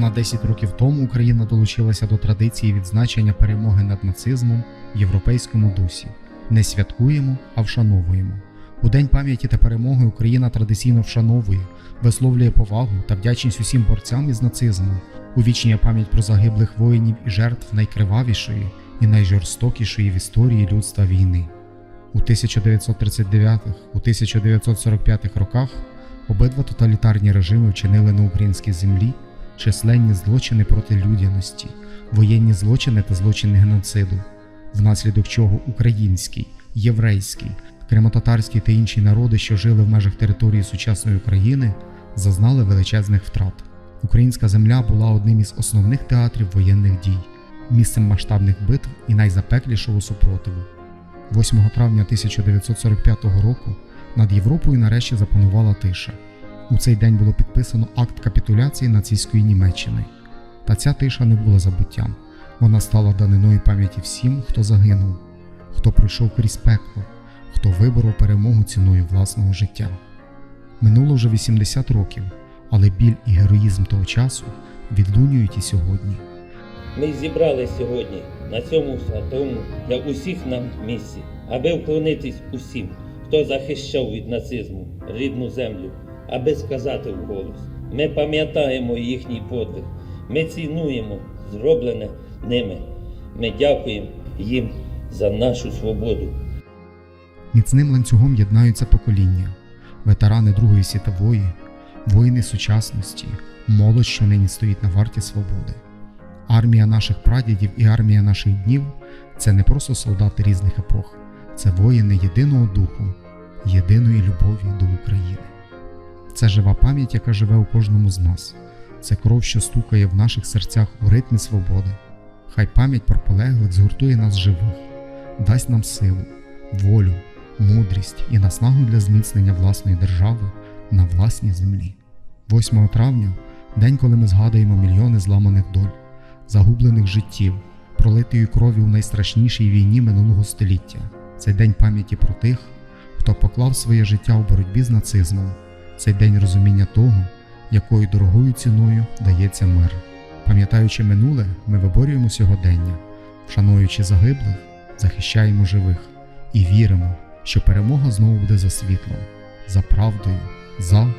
Понад 10 років тому Україна долучилася до традиції відзначення перемоги над нацизмом в європейському дусі. Не святкуємо, а вшановуємо. У День пам'яті та перемоги Україна традиційно вшановує, висловлює повагу та вдячність усім борцям із нацизмом, увічнює пам'ять про загиблих воїнів і жертв найкривавішої і найжорстокішої в історії людства війни. У 1939 у 1945 роках обидва тоталітарні режими вчинили на українській землі численні злочини проти людяності, воєнні злочини та злочини геноциду, внаслідок чого український, єврейський, кримотатарський та інші народи, що жили в межах території сучасної України, зазнали величезних втрат. Українська земля була одним із основних театрів воєнних дій, місцем масштабних битв і найзапеклішого супротиву. 8 травня 1945 року над Європою нарешті запанувала тиша. У цей день було підписано акт капітуляції нацистської Німеччини. Та ця тиша не була забуттям. Вона стала даниною пам'яті всім, хто загинув, хто пройшов крізь пекло, хто виборов перемогу ціною власного життя. Минуло вже 80 років, але біль і героїзм того часу відлунюють і сьогодні. Ми зібрали сьогодні на цьому святому для усіх нам місці, аби вклонитись усім, хто захищав від нацизму рідну землю, аби сказати вголос. Ми пам'ятаємо їхній подвиг, ми цінуємо зроблене ними. Ми дякуємо їм за нашу свободу. Міцним ланцюгом єднаються покоління, ветерани Другої світової, воїни сучасності, молодь, що нині стоїть на варті свободи. Армія наших прадідів і армія наших днів це не просто солдати різних епох, це воїни єдиного духу, єдиної любові до України. Це жива пам'ять, яка живе у кожному з нас. Це кров, що стукає в наших серцях у ритмі свободи. Хай пам'ять про полеглих згуртує нас живих, дасть нам силу, волю, мудрість і наснагу для зміцнення власної держави на власній землі. 8 травня день, коли ми згадуємо мільйони зламаних доль, загублених життів, пролитої крові у найстрашнішій війні минулого століття. Це день пам'яті про тих, хто поклав своє життя у боротьбі з нацизмом. Цей день розуміння того, якою дорогою ціною дається мир. Пам'ятаючи минуле, ми виборюємо сьогодення, вшануючи загиблих, захищаємо живих і віримо, що перемога знову буде за світлом, за правдою, за.